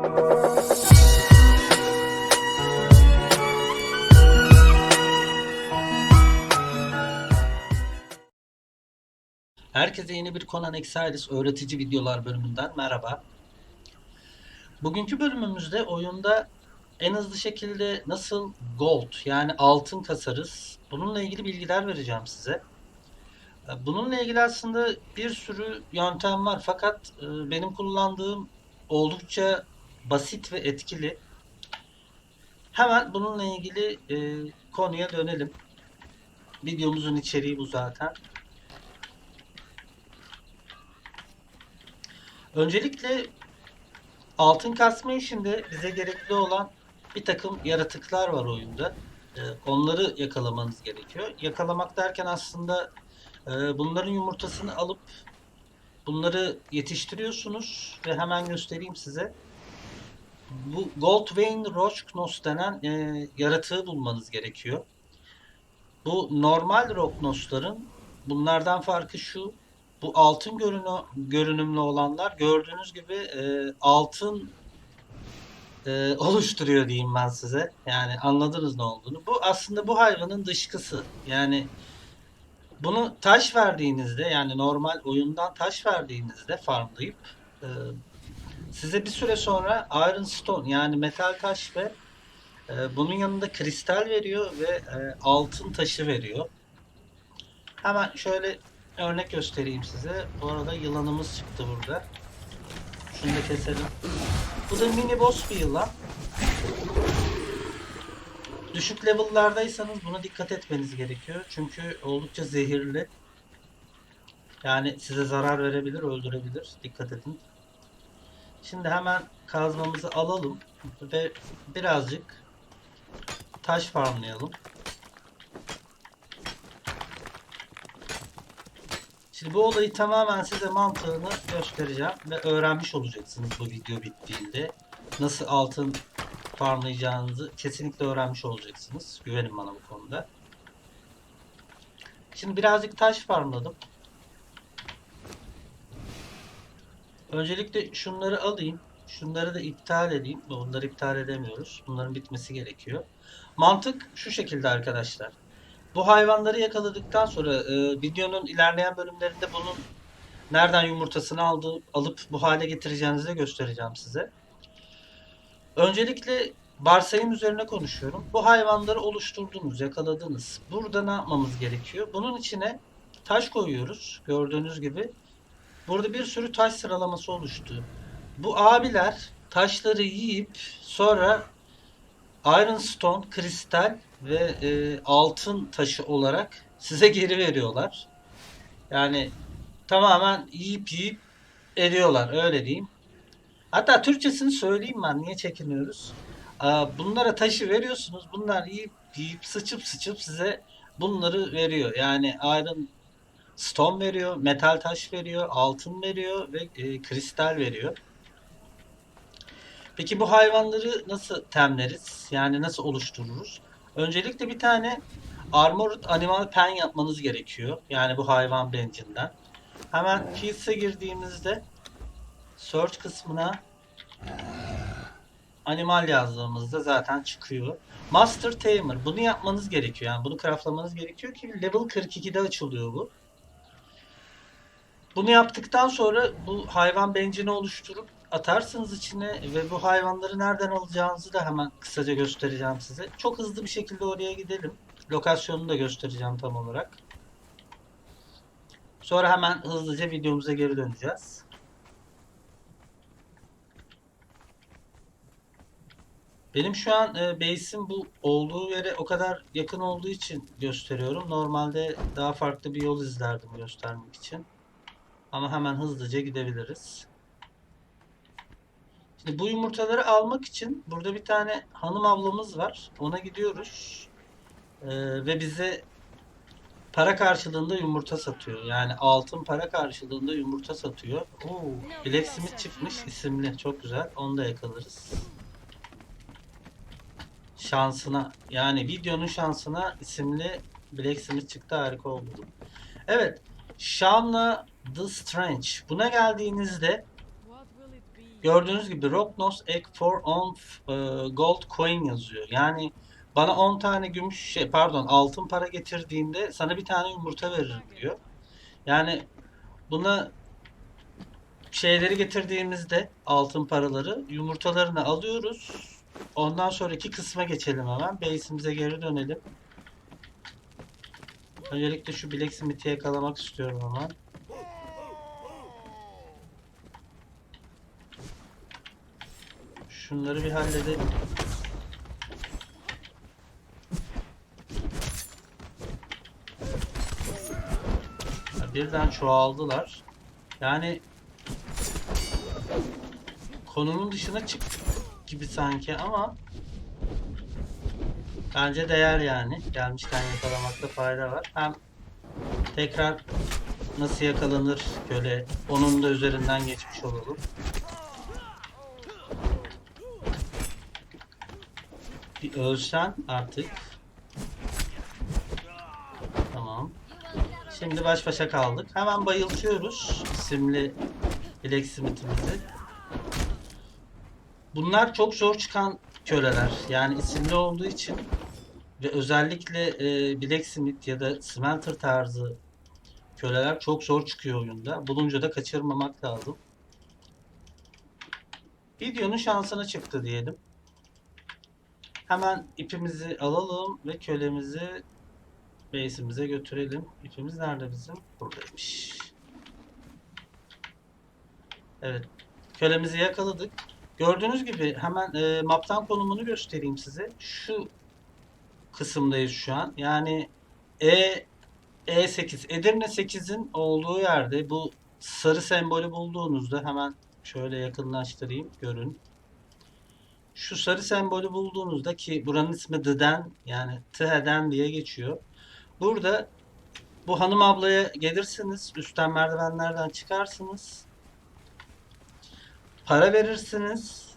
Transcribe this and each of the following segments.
Herkese yeni bir Conan Exiles öğretici videolar bölümünden merhaba. Bugünkü bölümümüzde oyunda en hızlı şekilde nasıl gold yani altın kasarız bununla ilgili bilgiler vereceğim size. Bununla ilgili aslında bir sürü yöntem var fakat e, benim kullandığım oldukça basit ve etkili. Hemen bununla ilgili e, konuya dönelim. Videomuzun içeriği bu zaten. Öncelikle altın kasma işinde bize gerekli olan bir takım yaratıklar var oyunda. Ee, onları yakalamanız gerekiyor. Yakalamak derken aslında e, bunların yumurtasını alıp bunları yetiştiriyorsunuz ve hemen göstereyim size. Bu Goldvein Rochknos denen e, yaratığı bulmanız gerekiyor. Bu normal Rocknos'ların bunlardan farkı şu. Bu altın görünü, görünümlü olanlar gördüğünüz gibi e, altın e, oluşturuyor diyeyim ben size. Yani anladınız ne olduğunu. Bu aslında bu hayvanın dışkısı. Yani bunu taş verdiğinizde yani normal oyundan taş verdiğinizde farmlayıp e, size bir süre sonra Iron Stone yani metal taş ve e, bunun yanında kristal veriyor ve e, altın taşı veriyor. Hemen şöyle örnek göstereyim size. Bu arada yılanımız çıktı burada. Şunu da keselim. Bu da mini boss bir yılan. Düşük level'lardaysanız buna dikkat etmeniz gerekiyor. Çünkü oldukça zehirli. Yani size zarar verebilir, öldürebilir. Dikkat edin. Şimdi hemen kazmamızı alalım ve birazcık taş farmlayalım. Şimdi bu olayı tamamen size mantığını göstereceğim ve öğrenmiş olacaksınız bu video bittiğinde. Nasıl altın farmlayacağınızı kesinlikle öğrenmiş olacaksınız. Güvenin bana bu konuda. Şimdi birazcık taş farmladım. Öncelikle şunları alayım. Şunları da iptal edeyim. Bunları iptal edemiyoruz. Bunların bitmesi gerekiyor. Mantık şu şekilde arkadaşlar. Bu hayvanları yakaladıktan sonra e, videonun ilerleyen bölümlerinde bunun nereden yumurtasını aldı, alıp bu hale getireceğinizi de göstereceğim size. Öncelikle varsayım üzerine konuşuyorum. Bu hayvanları oluşturdunuz, yakaladınız. Burada ne yapmamız gerekiyor? Bunun içine taş koyuyoruz. Gördüğünüz gibi. Burada bir sürü taş sıralaması oluştu. Bu abiler taşları yiyip sonra Iron Stone, kristal ve e, altın taşı olarak size geri veriyorlar. Yani tamamen yiyip yiyip ediyorlar öyle diyeyim. Hatta Türkçesini söyleyeyim ben niye çekiniyoruz. Bunlara taşı veriyorsunuz. Bunlar yiyip yiyip sıçıp sıçıp size bunları veriyor. Yani Iron Stone veriyor, metal taş veriyor, altın veriyor ve e, kristal veriyor. Peki bu hayvanları nasıl temleriz? Yani nasıl oluştururuz? Öncelikle bir tane Armored Animal Pen yapmanız gerekiyor. Yani bu hayvan bencinden. Hemen Piece'e girdiğimizde Search kısmına Animal yazdığımızda zaten çıkıyor. Master Tamer. Bunu yapmanız gerekiyor. Yani bunu craftlamanız gerekiyor ki level 42'de açılıyor bu. Bunu yaptıktan sonra bu hayvan bencini oluşturup atarsınız içine ve bu hayvanları nereden alacağınızı da hemen kısaca göstereceğim size. Çok hızlı bir şekilde oraya gidelim. Lokasyonunu da göstereceğim tam olarak. Sonra hemen hızlıca videomuza geri döneceğiz. Benim şu an e, base'im bu olduğu yere o kadar yakın olduğu için gösteriyorum. Normalde daha farklı bir yol izlerdim göstermek için. Ama hemen hızlıca gidebiliriz. Şimdi bu yumurtaları almak için burada bir tane hanım ablamız var. Ona gidiyoruz. Ee, ve bize para karşılığında yumurta satıyor. Yani altın para karşılığında yumurta satıyor. Oo, Blacksmith çıkmış isimli. Çok güzel. Onu da yakalarız. Şansına yani videonun şansına isimli Blacksmith çıktı harika oldu. Evet. Shamla The Strange. Buna geldiğinizde? Gördüğünüz gibi Rocknos egg for 10 e, gold coin yazıyor. Yani bana 10 tane gümüş şey pardon altın para getirdiğinde sana bir tane yumurta veririm diyor. Yani buna şeyleri getirdiğimizde altın paraları yumurtalarını alıyoruz. Ondan sonraki kısma geçelim hemen. Base'imize geri dönelim. Öncelikle şu Blacksmith'i yakalamak istiyorum hemen. Şunları bir halledelim. Ya Birden çoğaldılar. Yani konunun dışına çıktık gibi sanki ama bence değer yani. Gelmişken yakalamakta fayda var. Hem tekrar nasıl yakalanır böyle onun da üzerinden geçmiş olalım. Bir ölsen artık. Tamam. Şimdi baş başa kaldık. Hemen bayıltıyoruz isimli Blacksmith'imizi. Bunlar çok zor çıkan köleler. Yani isimli olduğu için ve özellikle e, Blacksmith ya da Smelter tarzı köleler çok zor çıkıyor oyunda. Bulunca da kaçırmamak lazım. Videonun şansına çıktı diyelim. Hemen ipimizi alalım ve kölemizi base'imize götürelim. İpimiz nerede bizim? Buradaymış. Evet. Kölemizi yakaladık. Gördüğünüz gibi hemen e, map'tan konumunu göstereyim size. Şu kısımdayız şu an. Yani E E8 Edirne 8'in olduğu yerde bu sarı sembolü bulduğunuzda hemen şöyle yakınlaştırayım görün. Şu sarı sembolü bulduğunuzda ki buranın ismi Dıden yani Tıheden diye geçiyor. Burada bu hanım ablaya gelirsiniz. Üstten merdivenlerden çıkarsınız. Para verirsiniz.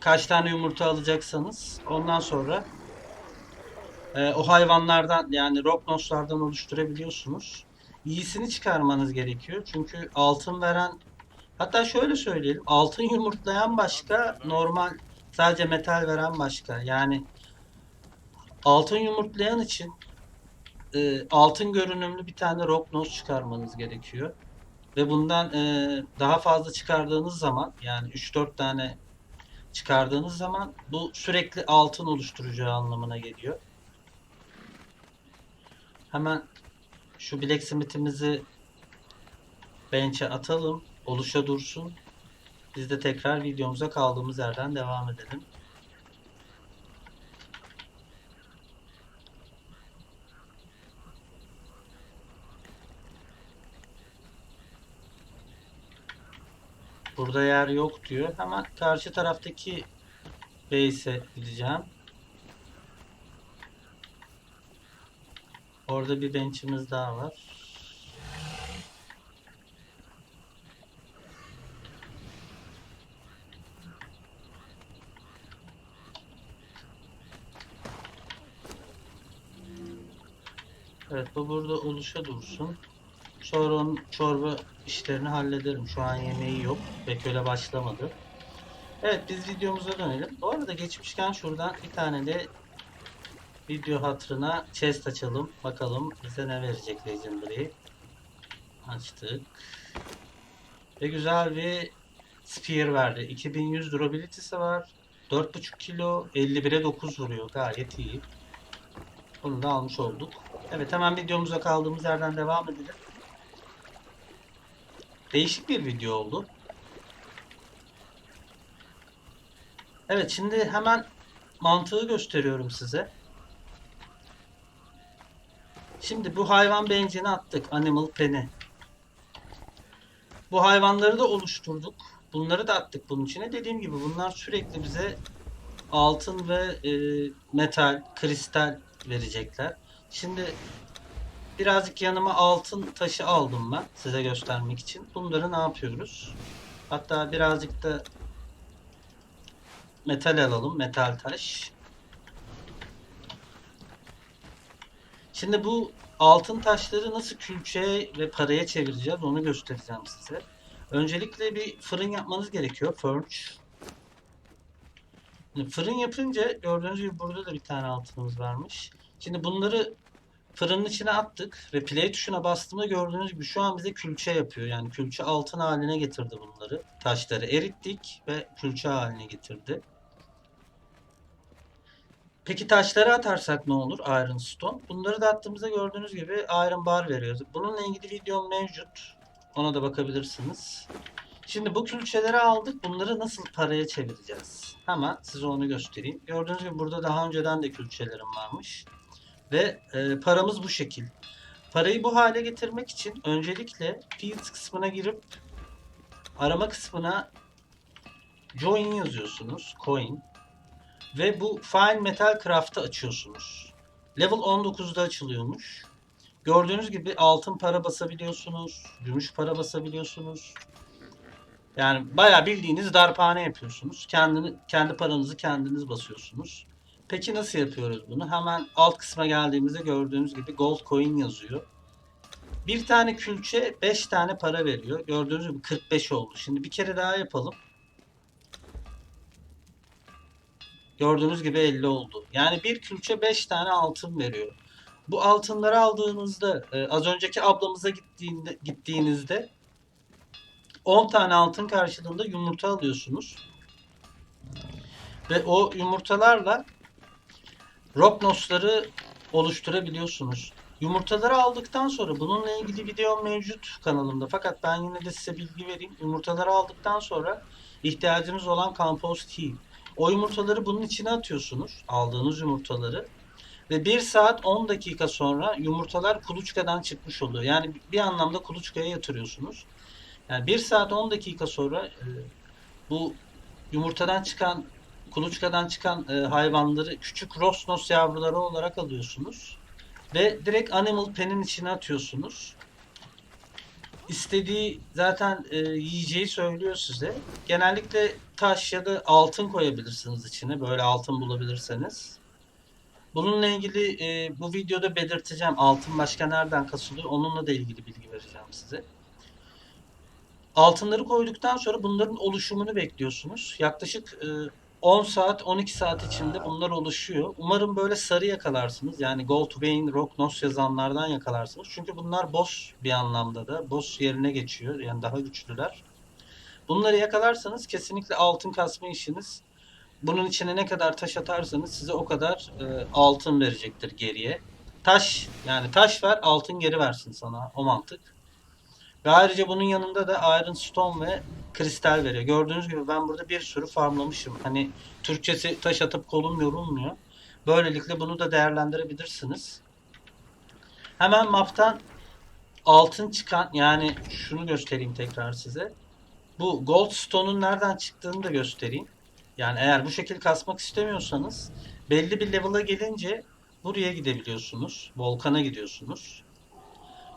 Kaç tane yumurta alacaksanız. Ondan sonra e, o hayvanlardan yani Rocknos'lardan oluşturabiliyorsunuz. İyisini çıkarmanız gerekiyor. Çünkü altın veren hatta şöyle söyleyelim. Altın yumurtlayan başka, normal sadece metal veren başka. Yani altın yumurtlayan için e, altın görünümlü bir tane Rocknos çıkarmanız gerekiyor. Ve bundan e, daha fazla çıkardığınız zaman yani 3-4 tane çıkardığınız zaman bu sürekli altın oluşturacağı anlamına geliyor. Hemen şu Blacksmith'imizi bench'e atalım. Oluşa dursun. Biz de tekrar videomuza kaldığımız yerden devam edelim. Burada yer yok diyor. Hemen karşı taraftaki base'e gideceğim. Orada bir bench'imiz daha var. Evet bu burada oluşa dursun. Sonra onun çorba işlerini hallederim. Şu an yemeği yok ve köle başlamadı. Evet biz videomuza dönelim. Bu arada geçmişken şuradan bir tane de video hatırına chest açalım. Bakalım bize ne verecek Legendary. Açtık. Ve güzel bir spear verdi. 2100 durability'si var. 4.5 kilo 51'e 9 vuruyor. Gayet iyi. Bunu da almış olduk. Evet hemen videomuza kaldığımız yerden devam edelim. Değişik bir video oldu. Evet şimdi hemen mantığı gösteriyorum size. Şimdi bu hayvan bencini attık. Animal pen'i. Bu hayvanları da oluşturduk. Bunları da attık bunun içine. Dediğim gibi bunlar sürekli bize altın ve e, metal, kristal verecekler. Şimdi birazcık yanıma altın taşı aldım ben size göstermek için. Bunları ne yapıyoruz? Hatta birazcık da metal alalım. Metal taş. Şimdi bu altın taşları nasıl külçeye ve paraya çevireceğiz onu göstereceğim size. Öncelikle bir fırın yapmanız gerekiyor. Şimdi Fırın yapınca gördüğünüz gibi burada da bir tane altınımız varmış. Şimdi bunları fırının içine attık ve play tuşuna bastığımda gördüğünüz gibi şu an bize külçe yapıyor. Yani külçe altın haline getirdi bunları. Taşları erittik ve külçe haline getirdi. Peki taşları atarsak ne olur Iron Stone? Bunları da attığımızda gördüğünüz gibi Iron Bar veriyor. Bununla ilgili videom mevcut. Ona da bakabilirsiniz. Şimdi bu külçeleri aldık. Bunları nasıl paraya çevireceğiz? Hemen size onu göstereyim. Gördüğünüz gibi burada daha önceden de külçelerim varmış. Ve e, paramız bu şekil. Parayı bu hale getirmek için öncelikle Fields kısmına girip arama kısmına Join yazıyorsunuz. Coin. Ve bu Fine Metal Craft'ı açıyorsunuz. Level 19'da açılıyormuş. Gördüğünüz gibi altın para basabiliyorsunuz. Gümüş para basabiliyorsunuz. Yani bayağı bildiğiniz darphane yapıyorsunuz. Kendini, kendi paranızı kendiniz basıyorsunuz. Peki nasıl yapıyoruz bunu? Hemen alt kısma geldiğimizde gördüğünüz gibi Gold Coin yazıyor. Bir tane külçe 5 tane para veriyor. Gördüğünüz gibi 45 oldu. Şimdi bir kere daha yapalım. Gördüğünüz gibi 50 oldu. Yani bir külçe 5 tane altın veriyor. Bu altınları aldığınızda e, az önceki ablamıza gittiğinde, gittiğinizde 10 tane altın karşılığında yumurta alıyorsunuz. Ve o yumurtalarla Rocknos'ları oluşturabiliyorsunuz. Yumurtaları aldıktan sonra bununla ilgili video mevcut kanalımda. Fakat ben yine de size bilgi vereyim. Yumurtaları aldıktan sonra ihtiyacınız olan compost heap. O yumurtaları bunun içine atıyorsunuz. Aldığınız yumurtaları. Ve 1 saat 10 dakika sonra yumurtalar kuluçkadan çıkmış oluyor. Yani bir anlamda kuluçkaya yatırıyorsunuz. Yani 1 saat 10 dakika sonra e, bu yumurtadan çıkan kuluçkadan çıkan e, hayvanları küçük rosnos yavruları olarak alıyorsunuz. Ve direkt animal pen'in içine atıyorsunuz. İstediği zaten e, yiyeceği söylüyor size. Genellikle taş ya da altın koyabilirsiniz içine. Böyle altın bulabilirseniz. Bununla ilgili e, bu videoda belirteceğim. Altın başka nereden kasılıyor? Onunla da ilgili bilgi vereceğim size. Altınları koyduktan sonra bunların oluşumunu bekliyorsunuz. Yaklaşık e, 10 saat 12 saat içinde bunlar oluşuyor. Umarım böyle sarı yakalarsınız. Yani Gold Vein, Rock Nos yazanlardan yakalarsınız. Çünkü bunlar boss bir anlamda da. Boss yerine geçiyor. Yani daha güçlüler. Bunları yakalarsanız kesinlikle altın kasma işiniz. Bunun içine ne kadar taş atarsanız size o kadar e, altın verecektir geriye. Taş yani taş ver altın geri versin sana o mantık. Ve ayrıca bunun yanında da Iron Stone ve kristal veriyor. Gördüğünüz gibi ben burada bir sürü farmlamışım. Hani Türkçesi taş atıp kolum yorulmuyor. Böylelikle bunu da değerlendirebilirsiniz. Hemen map'tan altın çıkan yani şunu göstereyim tekrar size. Bu Goldstone'un nereden çıktığını da göstereyim. Yani eğer bu şekil kasmak istemiyorsanız belli bir level'a gelince buraya gidebiliyorsunuz. Volkan'a gidiyorsunuz.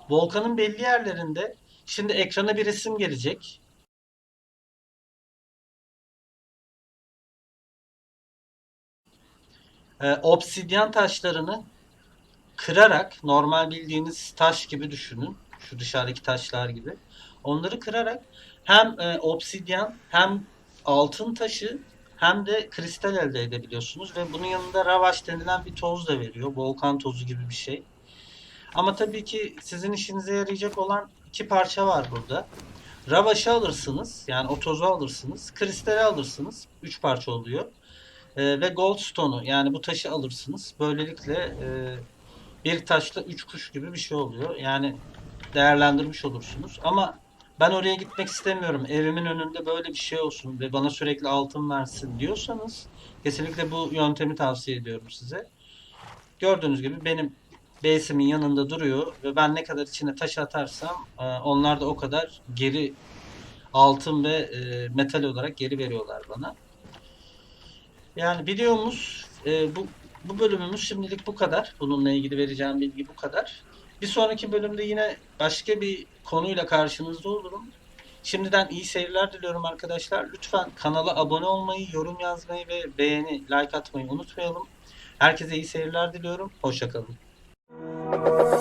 Volkanın belli yerlerinde şimdi ekrana bir resim gelecek. Ee, obsidyen taşlarını kırarak normal bildiğiniz taş gibi düşünün. Şu dışarıdaki taşlar gibi. Onları kırarak hem e, obsidyen hem altın taşı hem de kristal elde edebiliyorsunuz ve bunun yanında ravaş denilen bir toz da veriyor. Volkan tozu gibi bir şey. Ama tabii ki sizin işinize yarayacak olan iki parça var burada. Ravaş'ı alırsınız. Yani o alırsınız. Kristali alırsınız. Üç parça oluyor. Ee, ve Goldstone'u yani bu taşı alırsınız. Böylelikle e, bir taşla üç kuş gibi bir şey oluyor. Yani değerlendirmiş olursunuz. Ama ben oraya gitmek istemiyorum. Evimin önünde böyle bir şey olsun ve bana sürekli altın versin diyorsanız kesinlikle bu yöntemi tavsiye ediyorum size. Gördüğünüz gibi benim base'imin yanında duruyor ve ben ne kadar içine taş atarsam e, onlar da o kadar geri altın ve e, metal olarak geri veriyorlar bana. Yani videomuz e, bu bu bölümümüz şimdilik bu kadar. Bununla ilgili vereceğim bilgi bu kadar. Bir sonraki bölümde yine başka bir konuyla karşınızda olurum. Şimdiden iyi seyirler diliyorum arkadaşlar. Lütfen kanala abone olmayı, yorum yazmayı ve beğeni, like atmayı unutmayalım. Herkese iyi seyirler diliyorum. Hoşçakalın. Thank you.